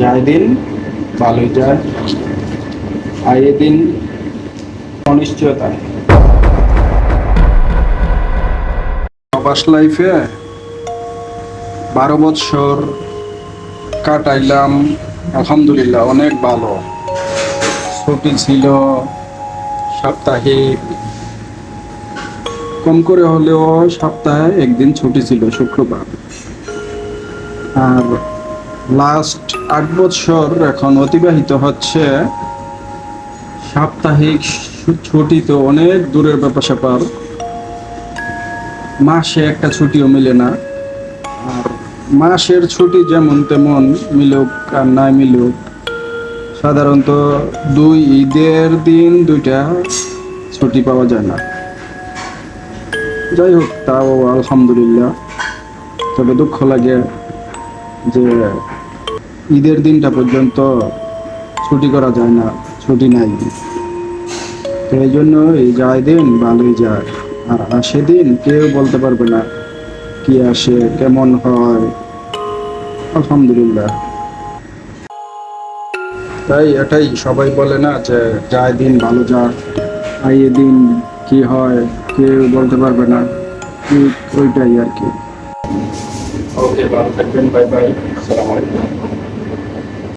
যায় দিন ভালোই যায় আয়ে দিন অনিশ্চয়তায় প্রবাস লাইফে বারো বৎসর কাটাইলাম, আলহামদুলিল্লাহ অনেক ভালো। ছুটি ছিল সাপ্তাহিক। কম করে হলেও সপ্তাহে একদিন ছুটি ছিল, শুক্রবার। আর লাস্ট আট বছর এখন অতিবাহিত হচ্ছে। সাপ্তাহিক ছুটি তো অনেক দূরের ব্যাপার স্যাপার। মাসে একটা ছুটিও মিলে না। আর মাসের ছুটি যেমন তেমন মিলুক আর নাই মিলুক। সাধারণত দুই ঈদের দিন দুইটা ছুটি পাওয়া যায় না। যাই হোক, তাও আলহামদুলিল্লাহ। তবে দুঃখ লাগে যে ঈদের দিনটা পর্যন্ত ছুটি করা যায় না, ছুটি নাই। এই জন্য এই যায় দিন, ভালোই যায়। আর আসে দিন কেউ বলতে পারবে না কি আসে, কেমন হয়। আলহামদুলিল্লাহ। তাই এটাই সবাই বলে না যে যায় দিন, ভালো যাক আইয়ে দিন কি হয়, কেউ বলতে পারবে না। ঠিক ওইটাই আর কি। ওকে ভালো থাকবেন বাই বাই আসসালামু